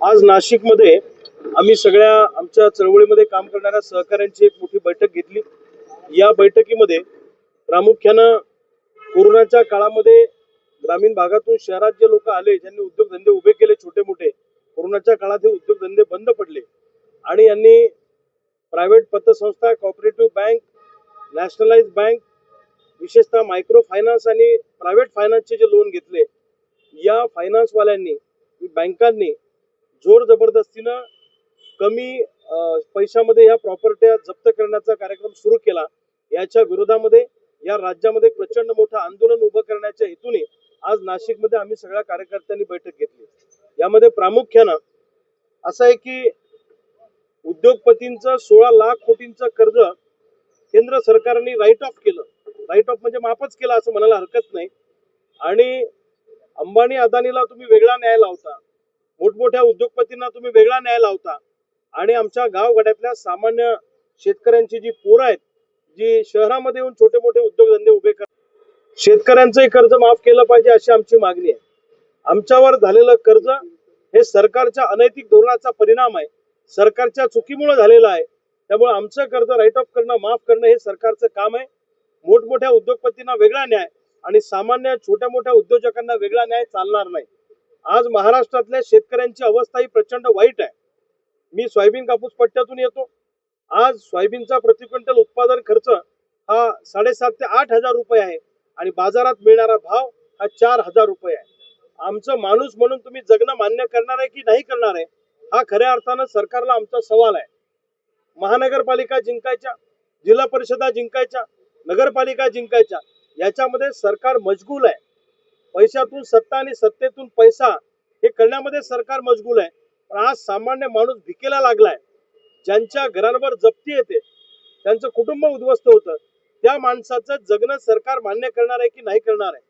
आज नाशिकमध्ये आम्ही सगळ्या आमच्या चळवळीमध्ये काम करणाऱ्या सहकाऱ्यांची एक मोठी बैठक घेतली. या बैठकीमध्ये प्रामुख्यानं कोरोनाच्या काळामध्ये ग्रामीण भागातून शहरात जे लोक आले ज्यांनी उद्योगधंदे उभे केले छोटे मोठे कोरोनाच्या काळात हे उद्योगधंदे बंद पडले. आणि यांनी प्रायव्हेट पतसंस्था कॉपरेटिव्ह बँक नॅशनलाइज बँक विशेषतः मायक्रो फायनान्स आणि प्रायव्हेट फायनान्सचे जे लोन घेतले या फायनान्सवाल्यांनी बँकांनी जोर जबरदस्तीनं कमी अं, पैशामध्ये या प्रॉपर्ट्या जप्त करण्याचा कार्यक्रम सुरू केला. याच्या विरोधामध्ये या राज्यामध्ये प्रचंड मोठं आंदोलन उभं करण्याच्या हेतूने आज नाशिकमध्ये आम्ही सगळ्या कार्यकर्त्यांनी बैठक घेतली. यामध्ये प्रामुख्यानं असं आहे की उद्योगपतींचं सोळा लाख कोटींचं कर्ज केंद्र सरकारने राईट ऑफ केलं. राईट ऑफ म्हणजे माफच केलं असं म्हणायला हरकत नाही. आणि अंबानी अदानीला तुम्ही वेगळा न्याय लावता. मोठमोठ्या उद्योगपतींना तुम्ही वेगळा न्याय लावता. आणि आमच्या गावगड्यातल्या सामान्य शेतकऱ्यांची जी पोरं आहेत जी शहरामध्ये येऊन छोटे मोठे उद्योगधंदे उभे कर शेतकऱ्यांचंही कर्ज माफ केलं पाहिजे अशी आमची मागणी आहे. आमच्यावर झालेलं कर्ज हे सरकारच्या अनैतिक धोरणाचा परिणाम आहे. सरकारच्या चुकीमुळे झालेलं आहे. त्यामुळे आमचं कर्ज राईट ऑफ करणं माफ करणं हे सरकारचं काम आहे. मोठमोठ्या उद्योगपतींना वेगळा न्याय आणि सामान्य छोट्या मोठ्या उद्योजकांना वेगळा न्याय चालणार नाही. आज महाराष्ट्रातल्या शेतकऱ्यांची अवस्था ही प्रचंड वाईट आहे. मी सोयाबीन कापूस पट्ट्यातून येतो. आज सोयाबीनचा प्रति क्विंटल उत्पादन खर्च हा साडेसात ते आठ हजार रुपये आहे आणि बाजारात मिळणारा भाव हा चार हजार रुपये आहे. आमचं माणूस म्हणून तुम्ही जगणं मान्य करणार आहे की नाही करणार आहे हा खऱ्या अर्थानं सरकारला आमचा सवाल आहे. महानगरपालिका जिंकायच्या जिल्हा परिषदा जिंकायच्या नगरपालिका जिंकायच्या याच्यामध्ये सरकार मजगूल आहे. पैशातून सत्ता आणि सत्तेतून पैसा हे करण्यामध्ये सरकार मजगूल आहे. पण आज सामान्य माणूस भिकेला लागलाय. ज्यांच्या घरांवर जप्ती येते त्यांचं कुटुंब उद्ध्वस्त होतं त्या माणसाचं जगणं सरकार मान्य करणार आहे की नाही करणार आहे?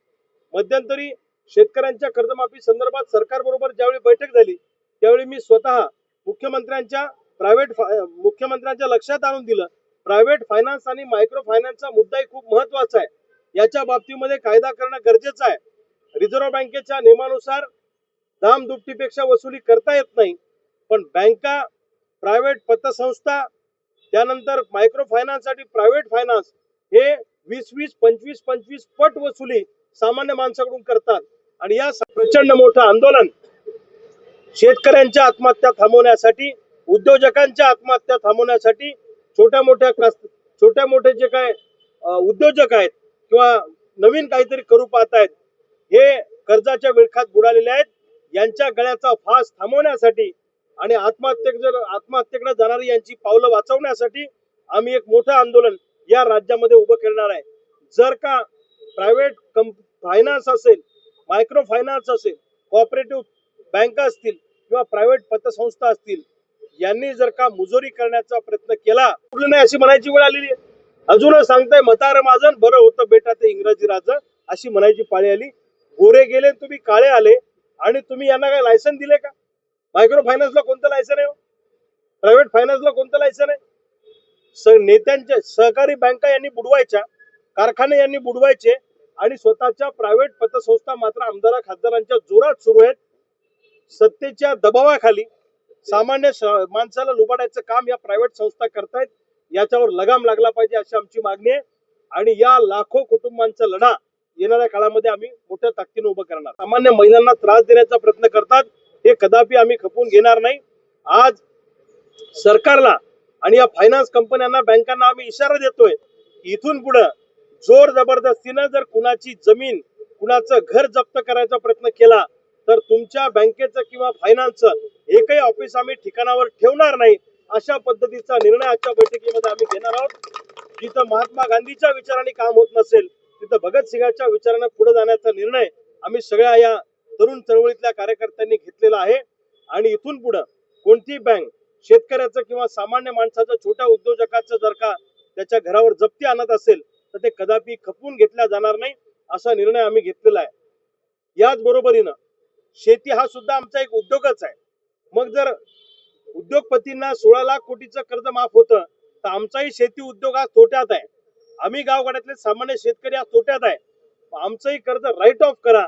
मध्यंतरी शेतकऱ्यांच्या कर्जमाफी संदर्भात सरकार बरोबर ज्यावेळी बैठक झाली त्यावेळी मी स्वतः मुख्यमंत्र्यांच्या प्रायव्हेट मुख्यमंत्र्यांच्या लक्षात आणून दिलं. प्रायव्हेट फायनान्स आणि मायक्रो फायनान्सचा मुद्दाही खूप महत्त्वाचा आहे. याच्या बाबतीमध्ये कायदा करणं गरजेचं आहे. रिझर्व्ह बँकेच्या नियमानुसार दाम दुपटीपेक्षा वसुली करता येत नाही. पण बँका प्रायव्हेट पतसंस्था त्यानंतर मायक्रो फायनान्ससाठी प्रायव्हेट फायनान्स हे वीस वीस पंचवीस पंचवीस पट वसुली सामान्य माणसाकडून करतात. आणि या प्रचंड मोठं आंदोलन शेतकऱ्यांच्या आत्महत्या थांबवण्यासाठी उद्योजकांच्या आत्महत्या थांबवण्यासाठी छोट्या मोठ्या छोट्या मोठे जे काय उद्योजक आहेत किंवा नवीन काहीतरी करू पाहतायत हे कर्जाच्या विळखात बुडालेले आहेत. यांच्या गळ्याचा फास थांबवण्यासाठी आणि आत्महत्येक जर आत्महत्येकडे जाणारी यांची पावलं वाचवण्यासाठी आम्ही एक मोठं आंदोलन या राज्यामध्ये उभं करणार आहे. जर का प्रायव्हेट कंप फायनान्स असेल मायक्रो फायनान्स असेल कॉपरेटिव्ह बँका असतील किंवा प्रायव्हेट पतसंस्था असतील यांनी जर का मुजोरी करण्याचा प्रयत्न केला कुठलं नाही अशी म्हणायची वेळ आलेली आहे. अजूनच सांगताय मतार माझं बरं होतं बेटा ते इंग्रजी राज अशी म्हणायची पाळी आली. गोरे गेले तुम्ही काळे आले. आणि तुम्ही यांना काय लायसन दिले का? मायक्रो फायनान्सला कोणतं लायसन आहे हो? प्रायव्हेट फायनान्सला कोणतं लायसन आहे? स नेत्यांच्या सहकारी बँका यांनी बुडवायच्या कारखाने यांनी बुडवायचे आणि स्वतःच्या प्रायव्हेट पतसंस्था मात्र आमदारा खासदारांच्या जोरात सुरू आहेत. सत्तेच्या दबावाखाली सामान्य माणसाला लुबाडायचं काम या प्रायव्हेट संस्था करतायत. याच्यावर लगाम लागला पाहिजे अशी आमची मागणी आहे. आणि या लाखो कुटुंबांचा लढा येणाऱ्या काळामध्ये आम्ही मोठ्या ताकदीने उभं करणार. सामान्य महिलांना त्रास देण्याचा प्रयत्न करतात हे कदापि आम्ही खपवून घेणार नाही. आज सरकारला आणि या फायनान्स कंपन्यांना बँकांना आम्ही इशारा देतोय इथून पुढं जोर जबरदस्तीनं जर कुणाची जमीन कुणाचं घर जप्त करायचा प्रयत्न केला तर तुमच्या बँकेचं किंवा फायनान्सचं एकही ऑफिस आम्ही ठिकाणावर ठेवणार नाही अशा पद्धतीचा निर्णय आजच्या बैठकीमध्ये आम्ही घेणार आहोत. जिथं महात्मा गांधीच्या विचाराने काम होत नसेल तिथं भगतसिंगाच्या विचाराने पुढे जाण्याचा निर्णय आम्ही सगळ्या या तरुण चळवळीतल्या कार्यकर्त्यांनी घेतलेला आहे. आणि इथून पुढे कोणतीही बँक शेतकऱ्याचं किंवा सामान्य माणसाचं छोट्या उद्योजकाचं जर का त्याच्या घरावर जप्ती आणत असेल तर ते कदापि खपवून घेतल्या जाणार नाही असा निर्णय आम्ही घेतलेला आहे. याच बरोबरीनं शेती हा सुद्धा आमचा एक उद्योगच आहे. मग जर उद्योगपतींना सोळा लाख कोटीचं कर्ज माफ होतं तर आमचाही शेती उद्योग आज तोट्यात आहे. आम्ही गावगाड्यातले सामान्य शेतकरी आज तोट्यात आहे. आमचंही कर्ज राईट ऑफ करा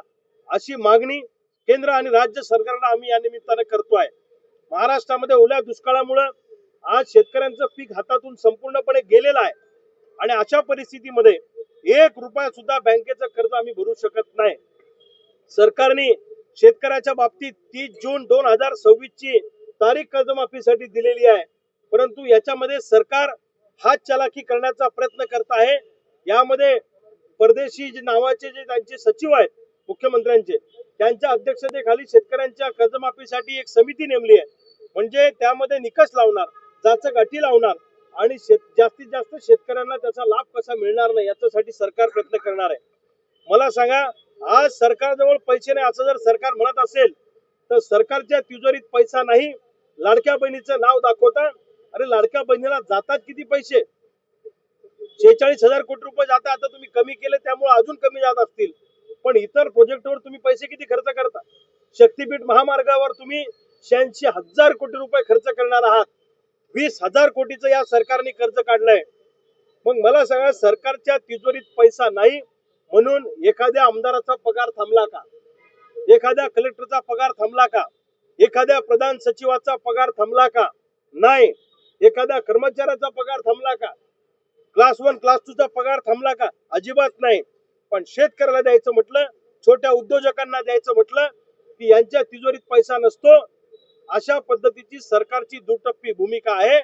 अशी मागणी केंद्र आणि राज्य सरकारला आम्ही या निमित्ताने करतोय महाराष्ट्रामध्ये ओल्या दुष्काळामुळं आज शेतकऱ्यांचं पीक हातातून संपूर्णपणे गेलेलं आहे. आणि अशा परिस्थितीमध्ये एक रुपया सुद्धा बँकेचं कर्ज आम्ही भरू शकत नाही. सरकारने शेतकऱ्याच्या बाबतीत तीस जून दोन हजार सव्वीस ची तारीख कर्जमाफीसाठी दिलेली आहे. परंतु याच्यामध्ये सरकार हात चलाखी करण्याचा प्रयत्न करत आहे. यामध्ये परदेशी जे नावाचे जे त्यांचे सचिव आहेत मुख्यमंत्र्यांचे त्यांच्या अध्यक्षतेखाली शेतकऱ्यांच्या कर्जमाफीसाठी एक समिती नेमली आहे. म्हणजे त्यामध्ये निकष लावणार जाचक अटी लावणार आणि शेत जास्तीत जास्त शेतकऱ्यांना त्याचा लाभ कसा मिळणार नाही याच्यासाठी सरकार प्रयत्न करणार आहे. मला सांगा आज सरकारजवळ पैसे नाही असं जर सरकार म्हणत असेल तर सरकारच्या तिजोरीत पैसा नाही लाडक्या बहिणीचं नाव दाखवता अरे लाडक्या बहिणीला जातात किती पैसे? शेहेचाळीस हजार कोटी रुपये जातात. आता तुम्ही कमी केले त्यामुळे अजून कमी जात असतील. पण इतर प्रोजेक्टवर तुम्ही पैसे किती खर्च करता? शक्तीपीठ महामार्गावर तुम्ही शहाऐंशी हजार कोटी रुपये खर्च करणार आहात. वीस हजार कोटीचं या सरकारने कर्ज काढलंय. मग मला सांगा सरकारच्या तिजोरीत पैसा नाही म्हणून एखाद्या आमदाराचा पगार थांबला का? एखाद्या कलेक्टरचा पगार थांबला का? एखाद्या प्रधान सचिवाचा पगार थांबला का? नाही. एखाद्या कर्मचाऱ्याचा पगार थांबला का? क्लास वन क्लास टू चा पगार थांबला का? अजिबात नाही. पण शेतकऱ्याला द्यायचं म्हटलं छोट्या उद्योजकांना द्यायचं म्हटलं की यांच्या तिजोरीत पैसा नसतो अशा पद्धतीची सरकारची दुटप्पी भूमिका आहे.